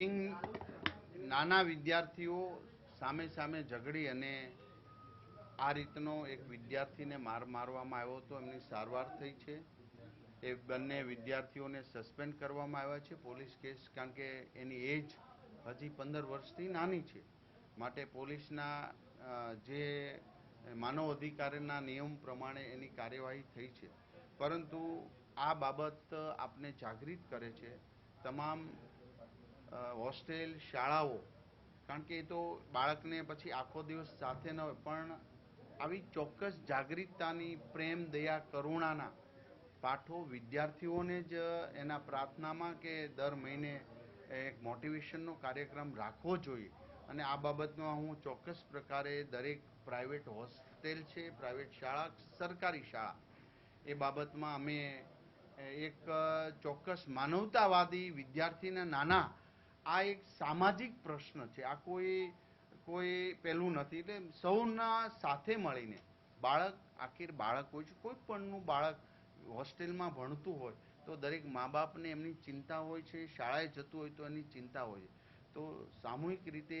નાના વિદ્યાર્થીઓ સામે સામે ઝઘડી અને આ રીતનો એક વિદ્યાર્થીને માર મારવામાં આવ્યો હતો એમની સારવાર થઈ છે. એ બંને વિદ્યાર્થીઓને સસ્પેન્ડ કરવામાં આવ્યા છે પોલીસ કેસ, કારણ કે એની એજ હજી પંદર વર્ષથી નાની છે. માટે પોલીસના જે માનવ અધિકારના નિયમ પ્રમાણે એની કાર્યવાહી થઈ છે. પરંતુ આ બાબત આપને જાગૃત કરે છે. તમામ હોસ્ટેલ, શાળાઓ. કારણ કે એ તો બાળકને પછી આખો દિવસ સાથે ન હોય, પણ આવી ચોક્કસ જાગૃતતાની પ્રેમ, દયા, કરુણાના પાઠો વિદ્યાર્થીઓને જ એના પ્રાર્થનામાં કે દર મહિને એક મોટિવેશનનો કાર્યક્રમ રાખવો જોઈએ. અને આ બાબતમાં હું ચોક્કસ પ્રકારે દરેક પ્રાઇવેટ હોસ્ટેલ છે, પ્રાઇવેટ શાળા, સરકારી શાળા, એ બાબતમાં અમે એક ચોક્કસ માનવતાવાદી વિદ્યાર્થીના નાના આ એક સામાજિક પ્રશ્ન છે. આ કોઈ કોઈ પેલું નથી. એટલે સૌના સાથે મળીને બાળક, આખીર બાળક હોય છે, કોઈ પણનું બાળક હોસ્ટેલમાં ભણતું હોય, તો દરેક મા બાપને એમની ચિંતા હોય છે, શાળાએ જતું હોય તો એની ચિંતા હોય તો સામૂહિક રીતે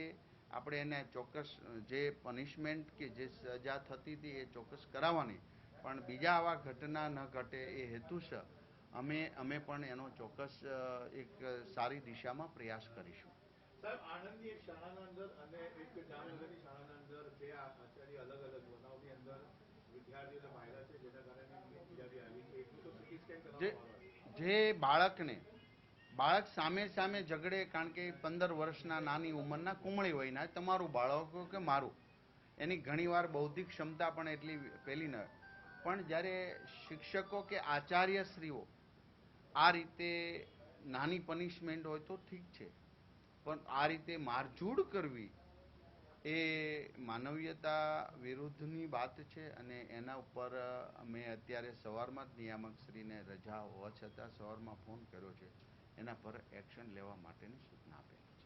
આપણે એને ચોક્કસ, જે પનિશમેન્ટ કે જે સજા થતી હતી એ ચોક્કસ કરાવવાની. પણ બીજા આવા ઘટના ન ઘટે એ હેતુસર અમે અમે પણ એનો ચોક્કસ એક સારી દિશામાં પ્રયાસ કરીશું. સાહેબ આણંદની એક શાળાના અંદર અને એક જામનગરની શાળાના અંદર બે આ- આચાર્ય અલગ અલગ બનાવની અંદર જે જે બાળકને બાળક સામે સામે ઝઘડે કારણ કે પંદર વર્ષના નાની ઉંમરના કુમળી વયના તમારું બાળક કે મારું એની ઘણીવાર બૌદ્ધિક ક્ષમતા પણ એટલી પેલી ન પણ જ્યારે શિક્ષકો કે આચાર્યશ્રીઓ આ રીતે નાની પનિશમેન્ટ હોય તો ઠીક છે. પણ આ રીતે મારઝૂડ કરવી એ માનવીયતા વિરુદ્ધની વાત છે અને એના ઉપર મેં અત્યારે સવારમાં જ નિયામકશ્રીને રજા હોવા છતાં સવારમાં ફોન કર્યો છે. એના પર એક્શન લેવા માટેની સૂચના આપેલી છે.